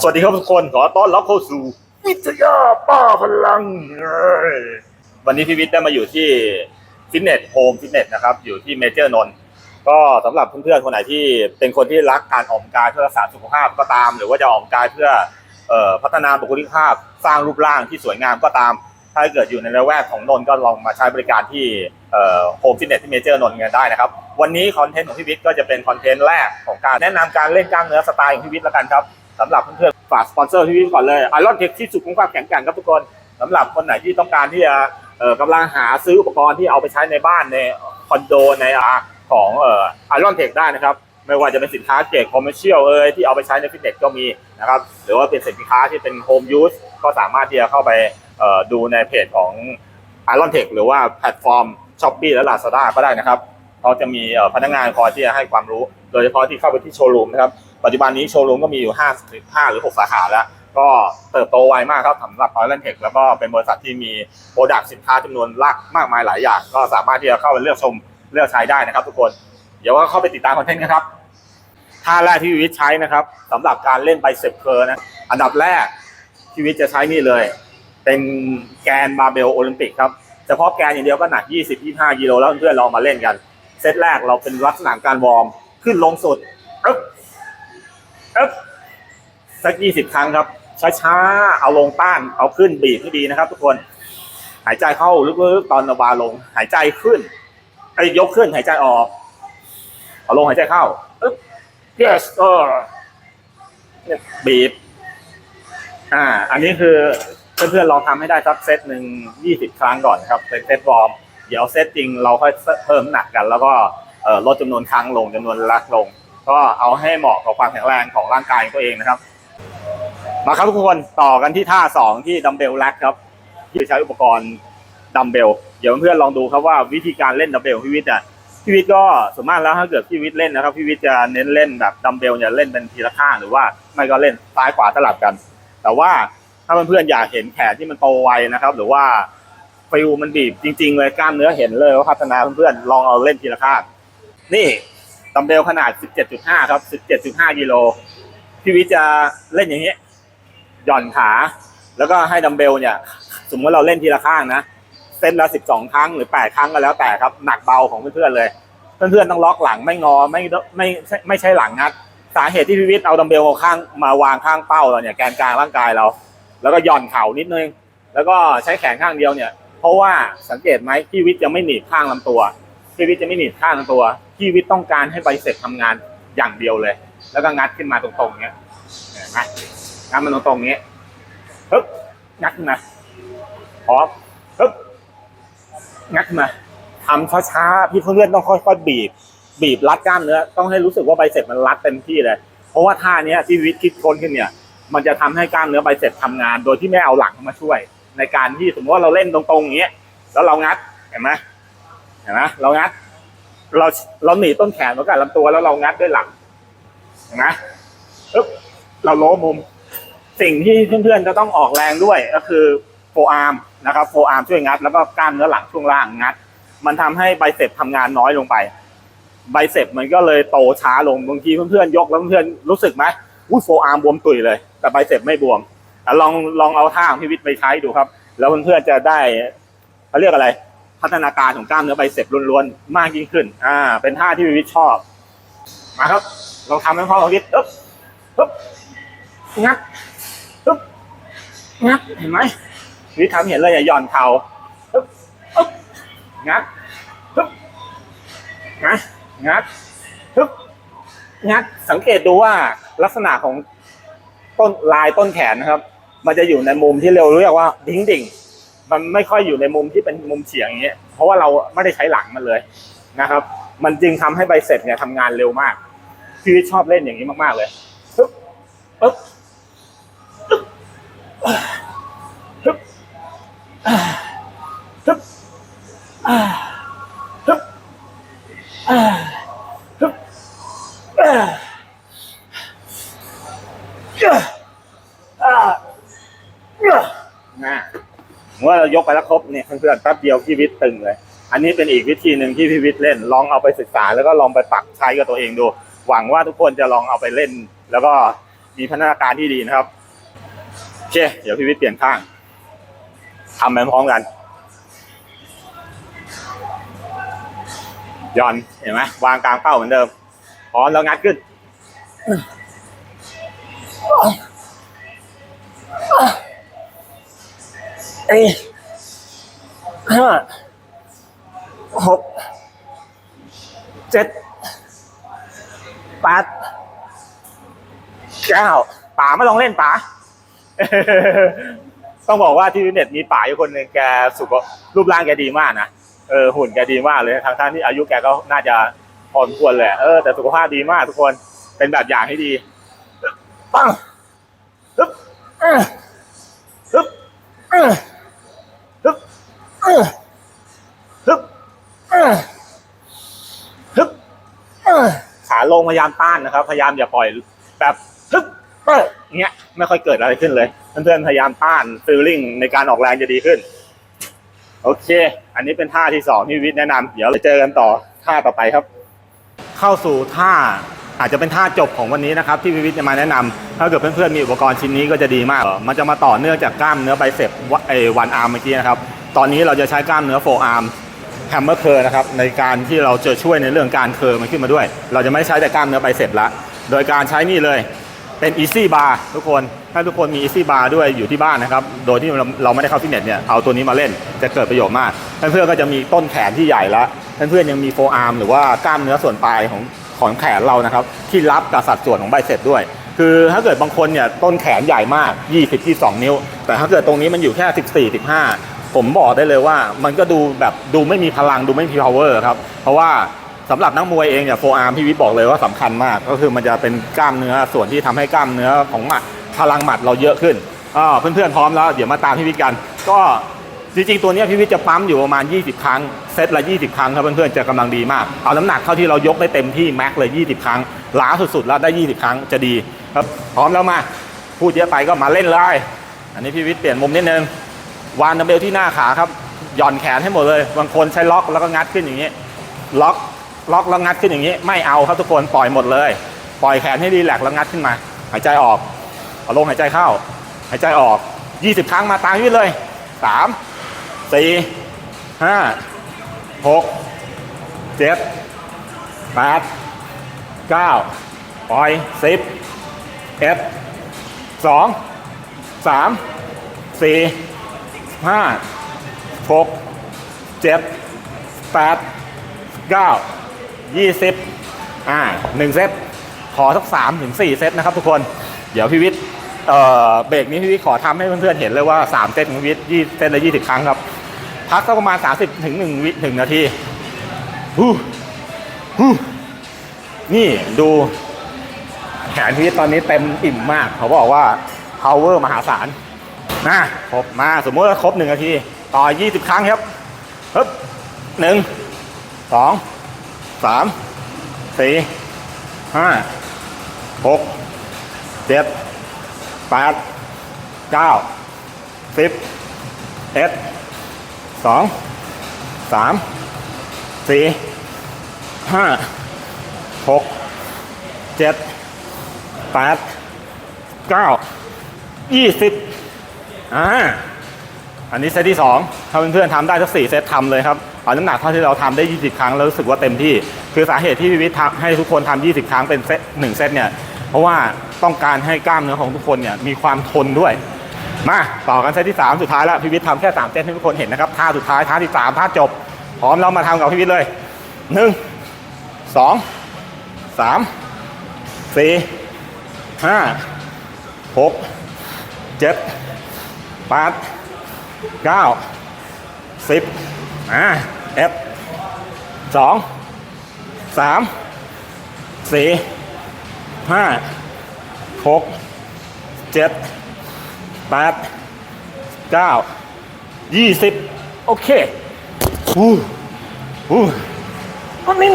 สวัสดีครับทุกคนขอต้อนรับเข้าสู่วิทยาป้าพลังเอ้ยวันนี้พี่วิทย์ได้มาอยู่ที่ฟิตเนสโฮมฟิตเนสนะครับ อยู่ที่เมเจอร์นนท์ก็สำหรับเพื่อนๆคนไหนที่เป็นคนที่รักการออกกำลังกายเพื่อรักษาสุขภาพก็ตาม หรือว่าจะออกกำลังกายเพื่อเอ่อพัฒนาบุคลิกภาพสร้างรูปร่างที่สวยงามก็ตาม ถ้าเกิดอยู่ในละแวกของนนท์ก็ลองมาใช้บริการที่โฮมฟิตเนสที่เมเจอร์นนท์กันได้นะครับ วันนี้คอนเทนต์ของพี่วิทย์ก็จะเป็นคอนเทนต์แรกของการแนะนำการเล่นกล้ามเนื้อสไตล์ของพี่วิทย์แล้วกันครับ สำหรับเพื่อนๆฝากสปอนเซอร์พี่วิทย์ก่อนเลยไอรอนเทคที่สุดของความแข็งแกร่งครับทุกคนสำหรับคนไหนที่ต้องการที่จะเอ่อกำลังหาซื้ออุปกรณ์ที่เอาไปใช้ในบ้านในคอนโดในอาของเอ่อไอรอนเทคได้นะครับไม่ว่าจะเป็นสินค้าเกรดคอมเมอร์เชียลเอ่ยที่เอาไปใช้ในฟิตเนสก็มีนะครับหรือว่าเป็นสินค้าที่เป็นโฮมยูสก็สามารถที่จะเข้าไปเอ่อดูในเพจของ i r o n t e c h หรือว่าแพลตฟอร์ม s h อ p e e และ Lazada ก็ได้นะครับเขาจะมีพนักงานคอยที่จะให้ความรู้ โดยเฉพาะที่เข้าไปที่โชว์รูมนะครับ ปัจจุบันนี้โชว์รูมก็มีอยู่ 5 5 หรือ 6 สาขาแล้ว ก็เติบโตไวมากครับสำหรับ i r o n t e c h แล้วก็เป็นบริษัทที่มีโปรดักต์สินค้าจำนวนมากมากมายหลายอย่าง ก็สามารถที่จะเข้าไปเลือกชมเลือกใช้ได้นะครับทุกคน เดี๋ยวก็เข้าไปติดตามคอนเทนต์กันครับท่าแรกที่วิวิทใช้นะครับสำหรับการเล่นไบเซปเคอร์นะอันดับแรกที่วิวิทจะใช้นี่เลย เป็นแกนบาเบลโอลิมปิกครับเฉพาะแกนอย่างเดียวก็หนัก 20-25กิโลแล้วเพื่อนๆลองมาเล่นกัน เซตแรกเราเป็นลักษณะการวอร์มขึ้นลงสุด สัก20ครั้งครับ ช้าๆ เอาลงต้าน เอาขึ้นบีบให้ดีนะครับ ทุกคน หายใจเข้าลึกๆ ตอนระบาลง หายใจขึ้นไอ้ยกขึ้นหายใจออก เอาลงหายใจเข้าอึ๊บ yes เออเนี่ยบีบ อ่า อันนี้คือเพื่อนๆลองทำให้ได้สักเซตหนึ่งยี่สิบครั้งก่อนครับเป็นเซตวอร์มเดี๋ยวเซตจริงเราค่อยเพิ่มหนักกัน แล้วก็ลดจำนวนครั้งลงจำนวนลักลง ก็เอาให้เหมาะกับความแข็งแรงของร่างกายตัวเองนะครับ มาครับทุกคนต่อกันที่ท่าสองที่ดัมเบลแลกครับที่ใช้อุปกรณ์ดัมเบลเดี๋ยวเพื่อนๆลองดูครับว่าวิธีการเล่นดัมเบลพี่วิทย์อะพี่วิทย์ก็ส่วนมากแล้วถ้าเกิดพี่วิทย์เล่นนะครับพี่วิทย์จะเน้นเล่นแบบดัมเบลเนี่ยเล่นเป็นทีละข้างหรือว่าไม่ก็เล่นซ้ายขวาสลับกัน แต่ว่าถ้าเพื่อนๆอยากเห็นแขนที่มันโตไวนะครับ หรือว่าฟิลมันบีบจริง ๆ เลยกล้ามเนื้อเห็นเลยว่าพัฒนาเพื่อนๆลองเอาเล่นทีละข้างนี่ดัมเบลขนาด 17.5 ครับ 17.5 กิโลพี่วิทย์จะเล่นอย่างนี้ หย่อนขา แล้วก็ให้ดัมเบลเนี่ย สมมติเราเล่นทีละข้างนะเซตละ12ครั้งหรือ8ครั้งก็แล้วแต่ครับ หนักเบาของเพื่อนๆเลย เพื่อนๆต้องล็อกหลังไม่งอไม่ไม่ไม่ใช่หลังงัด สาเหตุที่พี่วิทย์เอาดัมเบลเอาข้างมาวางข้างเป้าเราเนี่ยแกนกลางร่างกายเรา แล้วก็หย่อนเข่านิดนึง แล้วก็ใช้แขนข้างเดียวเนี่ย เพราะว่าสังเกตไหมพี่วิทย์จะไม่หนีบข้างลำตัวพี่วิทย์จะไม่หนีบข้างลำตัวพี่วิทย์ต้องการให้ไบเซ็ปทำงานอย่างเดียวเลย แล้วก็งัดขึ้นมาตรงๆเนี้ย งัดมันตรงๆนี้ฮึบงัดมาพร้อมฮึบงัดมาทำช้าๆพี่เพื่อนต้องค่อยๆบีบ บีบรัดกล้ามเนื้อต้องให้รู้สึกว่าไบเซ็ปมันรัดเต็มที่เลย เพราะว่าท่าเนี้ยที่วิทย์คิดค้นขึ้นเนี่ย มันจะทำให้กล้ามเนื้อไบเซ็ปทำงาน โดยที่ไม่เอาหลังมาช่วย ในการที่สมมติว่าเราเล่นตรงๆอย่างเงี้ยแล้วเรางัดเห็นไหมเห็นไหมเรางัด เราเราหนีต้นแขนไว้กับลำตัวแล้วเรางัดด้วยหลังเห็นไหมปึ๊บเราโล้มุม สิ่งที่เพื่อนๆจะต้องออกแรงด้วยก็คือโฟอาร์มนะครับโฟอาร์มช่วยงัด แล้วก็กล้ามเนื้อหลังช่วงล่างงัด มันทำให้ไบเซ็ปทำงานน้อยลงไปไบเซ็ปมันก็เลยโตช้าลงบางทีเพื่อนๆยกแล้วเพื่อนๆรู้สึกไหมอุ้ยโฟอาร์มบวมตุยเลย แต่ไบเซ็ปไม่บวมลองลองเอาท่าของพี่วิทย์ไปใช้ดูครับ แล้วเพื่อนๆจะได้เขาเรียกอะไร พัฒนาการของกล้ามเนื้อไบเซ็ปล้วนๆมากยิ่งขึ้น อ่า เป็นท่าที่พี่วิทย์ชอบ มาครับลองทำให้พ่อของวิทย์อึ๊บอึ๊บงัด งัดเห็นไหมวิทย์ทำเห็นเลยอย่าหย่อนเข่าอึ๊บอึ๊บงัดอึ๊บงัดงัดอึ๊บงัดสังเกตดูว่าลักษณะของต้นลายต้นแขนนะครับ มันจะอยู่ในมุมที่เราเรียกว่าดิ้งดิ่งมันไม่ค่อยอยู่ในมุมที่เป็นมุมเฉียงอย่างเงี้ยเพราะว่าเราไม่ได้ใช้หลังมันเลยนะครับ มันจึงทำให้ใบเสร็จเนี่ยทำงานเร็วมากพี่ชอบเล่นอย่างนี้มากๆเลยปึ๊บปึ๊บ ปึ๊บอ่าปึ๊บอ่าปึ๊บอ่าปึ๊บอ่าอ่าอ่าอ่าอ่าเมื่อเรายกไปแล้วครบเนี่ยเพื่อนๆแป๊บเดียวพี่วิทย์ตึงเลย อันนี้เป็นอีกวิธีหนึ่งที่พี่วิทย์เล่น ลองเอาไปศึกษาแล้วก็ลองไปปรับใช้กับตัวเองดู หวังว่าทุกคนจะลองเอาไปเล่น แล้วก็มีพัฒนาการที่ดีนะครับ เค เดี๋ยวพี่วิทย์เปลี่ยนข้างทำไปพร้อมกันย่อนเห็นไหมวางกลางเป้าเหมือนเดิมพร้อมแล้วงัดขึ้น เอ้ยห้าหกเจ็ดแปดเก้าป๋าไม่ลองเล่นป๋า ต้องบอกว่าที่ฟิตเนสมีป๋าอยู่คนหนึ่งแกสุขรูปร่างแกดีมากนะเออหุ่นแกดีมากเลยทางท่านที่อายุแกก็น่าจะพอสมควรเลยเออแต่สุขภาพดีมากทุกคนเป็นแบบอย่างที่ดีปังฮึบฮึบฮึบฮึบฮึบขาลงพยายามต้านนะครับ พยายามอย่าปล่อยแบบฮึบเออเงี้ย ไม่ค่อยเกิดอะไรขึ้นเลย เพื่อนๆพยายามต้านฟีลลิ่งในการออกแรงจะดีขึ้น โอเค อันนี้เป็นท่าที่สองที่วิทย์แนะนำเดี๋ยวเราเจอกันต่อท่าต่อไปครับ เข้าสู่ท่าอาจจะเป็นท่าจบของวันนี้นะครับที่วิวิทย์จะมาแนะนำถ้าเกิดเพื่อนๆมีอุปกรณ์ชิ้นนี้ก็จะดีมาก มันจะมาต่อเนื่องจากกล้ามเนื้อไบเซปไอวันอาร์มเมื่อกี้นะครับ ตอนนี้เราจะใช้กล้ามเนื้อโฟอาร์มแฮมเมอร์เคอร์นะครับในการที่เราจะช่วยในเรื่องการเคอร์มันขึ้นมาด้วย เราจะไม่ใช้แต่กล้ามเนื้อไบเซปละ โดยการใช้นี่เลย เป็น Easy Bar ทุกคน ถ้าทุกคนมี Easy Bar ด้วยอยู่ที่บ้านนะครับ โดยที่เราไม่ได้เข้าฟิตเนสเนี่ย เอาตัวนี้มาเล่นจะเกิดประโยชน์มาก เพื่อนๆก็จะมีต้นแขนที่ใหญ่ล้วเพื่อนๆยังมีโฟอาร์มหรือว่ากล้ามเนื้อส่วนปลายของของแขนเรานะครับ ที่รับกับสัดส่วนของไบเซ็ปด้วย คือถ้าเกิดบางคนเนี่ยต้นแขนใหญ่มาก 20 22 นิ้ว แต่ถ้าเกิดตรงนี้มันอยู่แค่ 14 15ผมบอกได้เลยว่ามันก็ดูแบบดูไม่มีพลังดูไม่มี power ครับ เพราะว่า สำหรับนักมวยเองเนี่ยโฟอาร์มพี่วิทย์บอกเลยว่าสำคัญมาก ก็คือมันจะเป็นกล้ามเนื้อส่วนที่ทำให้กล้ามเนื้อของหมัดพลังหมัดเราเยอะขึ้นอ่าเพื่อนๆพร้อมแล้วเดี๋ยวมาตามพี่วิทย์กัน ก็จริงๆตัวเนี้ยพี่วิทย์จะปั๊มอยู่ประมาณ 20 ครั้งเซตละ 20 ครั้งครับเพื่อนๆจะกำลังดีมากเอาน้ำหนักเท่าที่เรายกได้เต็มที่แม็กเลย 20 ครั้งล้าสุดๆแล้วได้ 20 ครั้งจะดีครับพร้อมแล้วมาพูดเยอะไปก็มาเล่นเลยอันนี้พี่วิทย์เปลี่ยนมุมนิดนึงวางดัมเบลที่หน้าขาครับหย่อนแขนให้หมดเลย บางคนใช้ล็อกแล้วก็งัดขึ้นอย่างนี้ ล็อก ล็อกแล้วงัดขึ้นอย่างนี้ ไม่เอาครับทุกคนปล่อยหมดเลย ปล่อยแขนให้รีแลกแล้วงัดขึ้นมา หายใจออกเอาลงหายใจเข้า หายใจออก 20 ครั้งมาตามยืดเลย 3 4 5 6 7 8 9ปล่อย 10 1 2 3 4 5 6 7 8เก้ายี่สิบอ่าหนึ่งเซตขอสักสามถึงสี่เซตนะครับทุกคนเดี๋ยวพี่วิทย์เอ่อเบรกนี้พี่วิทย์ขอทำให้เพื่อนๆเห็นเลยว่าสามเซตของพี่วิทย์ยี่เซตละยี่สิบครั้งครับ พักสักประมาณสามสิบถึงหนึ่งวิหนึ่งนาทีฮู้ฮู้นี่ดูแขนพี่วิทย์ตอนนี้เต็มอิ่มมากเขาบอกว่า power มหาศาลนะครบมาสมมติว่าครบหนึ่งนาที ต่อยี่สิบครั้งครับฮึบหนึ่งสอง สามสี่ห้าหกเจ็ดแปดเก้าสิบเอ็ดสองสามสี่ห้าหกเจ็ดแปดเก้ายี่สิบอ่าอันนี้เซตที่2ถ้าเพื่อนๆทำได้สักสี่เซตทำเลยครับ เอาน้ำหนักเท่าที่เราทำได้ 20 ครั้งแล้วรู้สึกว่าเต็มที่ คือสาเหตุที่พิวิทย์ทำให้ทุกคนทำ 20 ครั้งเป็นเซตหนึ่งเซตเนี่ยเพราะว่าต้องการให้กล้ามเนื้อของทุกคนเนี่ยมีความทนด้วยมาต่อกันเซตที่ 3 สุดท้ายแล้วพิวิทย์ทำแค่ 3 เซตให้ทุกคนเห็นนะครับท่าสุดท้ายท่าที่3ท่าจบ พร้อมเรามาทำกับพิวิทย์เลย 1 2 3 4 5 6 7 8 9 10 มาเอฟสองสามสี่ห้าหกเจ็ดแปดเก้ายี่สิบโอเคอู้หู้ก็นิ่ง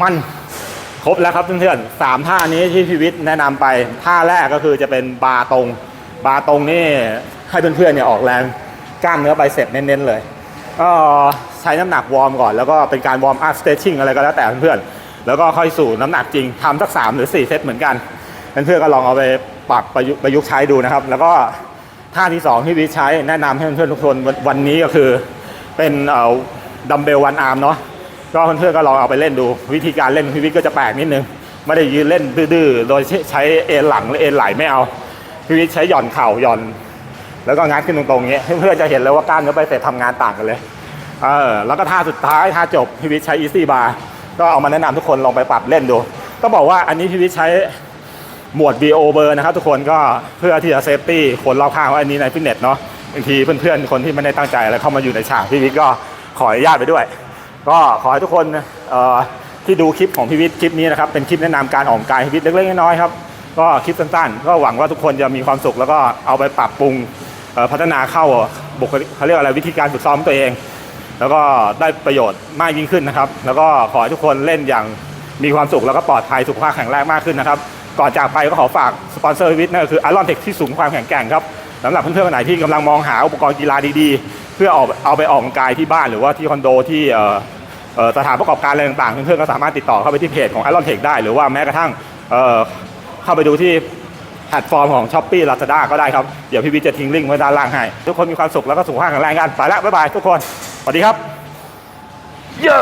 มันครบแล้วครับเพื่อนๆสามท่านี้ที่พิวิทย์แนะนำไป ท่าแรกก็คือจะเป็นบาตรง บาตรงนี่ให้เพื่อนๆเนี่ยออกแรง กล้ามเนื้อไบเซ็ปเน้นๆเลยก็ใช้น้ำหนักวอร์มก่อน แล้วก็เป็นการวอร์มอัพสเตชชิ่งอะไรก็แล้วแต่เพื่อนๆแล้วก็ค่อยสู่น้ำหนักจริงทำสักสามหรือสี่เซตเหมือนกันเพื่อนๆก็ลองเอาไปปรับประยุกต์ใช้ดูนะครับ แล้วก็ท่าที่สองที่วิใช้แนะนำให้เพื่อนๆทุกคนวันนี้ก็คือเป็นดัมเบลวันอาร์มเนาะก็เพื่อนๆก็ลองเอาไปเล่นดู วิธีการเล่นพี่วิทย์ก็จะแปลกนิดนึง ไม่ได้ยืนเล่นดื้อๆโดยใช้เอ็นหลังหรือเอ็นไหลไม่เอาพี่วิทย์ใช้หย่อนเข่าหย่อน แล้วก็งัดขึ้นตรงๆอย่างเงี้ยเพื่อจะเห็นเลยว่ากล้ามเนื้อไปเสร็จทำงานต่างกันเลยเออแล้วก็ท่าสุดท้ายท่าจบพี่วิทย์ใช้ easy bar ก็เอามาแนะนำทุกคนลองไปปรับเล่นดูก็บอกว่าอันนี้พี่วิทย์ใช้หมวด BO เบอร์นะครับทุกคนก็เพื่อที่จะเซฟตี้คนรอบข้างว่าอันนี้ในฟิตเนสเนาะบางทีเพื่อนๆคนที่ไม่ได้ตั้งใจอะไรเข้ามาอยู่ในฉากพี่วิทย์ก็ขออนุญาตไปด้วย ก็ขอให้ทุกคนเอ่อที่ดูคลิปของพี่วิทย์คลิปนี้นะครับเป็นคลิปแนะนำการออกกำลังกายพี่วิทย์เล็กๆน้อยๆครับก็คลิปสั้นๆ ก็หวังว่าทุกคนจะมีความสุขแล้วก็เอาไปปรับปรุง พัฒนาเข้าบุคลิกเขาเรียกอะไรวิธีการฝึกซ้อมตัวเอง แล้วก็ได้ประโยชน์มากยิ่งขึ้นนะครับ แล้วก็ขอให้ทุกคนเล่นอย่างมีความสุขแล้วก็ปลอดภัยสุขภาพแข็งแรงมากขึ้นนะครับ ก่อนจากไปก็ขอฝากสปอนเซอร์วิทย์นั่นก็คือ Iron Tech ที่สูงความแข็งแกร่งครับสำหรับเพื่อนๆคนไหนที่กำลังมองหาอุปกรณ์กีฬาดีๆ เพื่อเอาเอาไปออกกำลังกายที่บ้านหรือว่าที่คอนโดที่สถานประกอบการอะไรต่างๆ เพื่อนๆก็สามารถติดต่อเข้าไปที่เพจของ Iron Tech ได้ หรือว่าแม้กระทั่งเข้าไปดูที่ แพลตฟอร์มของ s h อ p e e Lazada ก็ได้ครับ เดี๋ยวพี่วิจะทิ้งลิงก์ไว้ด้านล่างให้ ทุกคนมีความสุขแล้วก็สุขภาพแข็งแรงกันไปแล้วบ๊ายบายทุกคนสวัสดีครับ เย้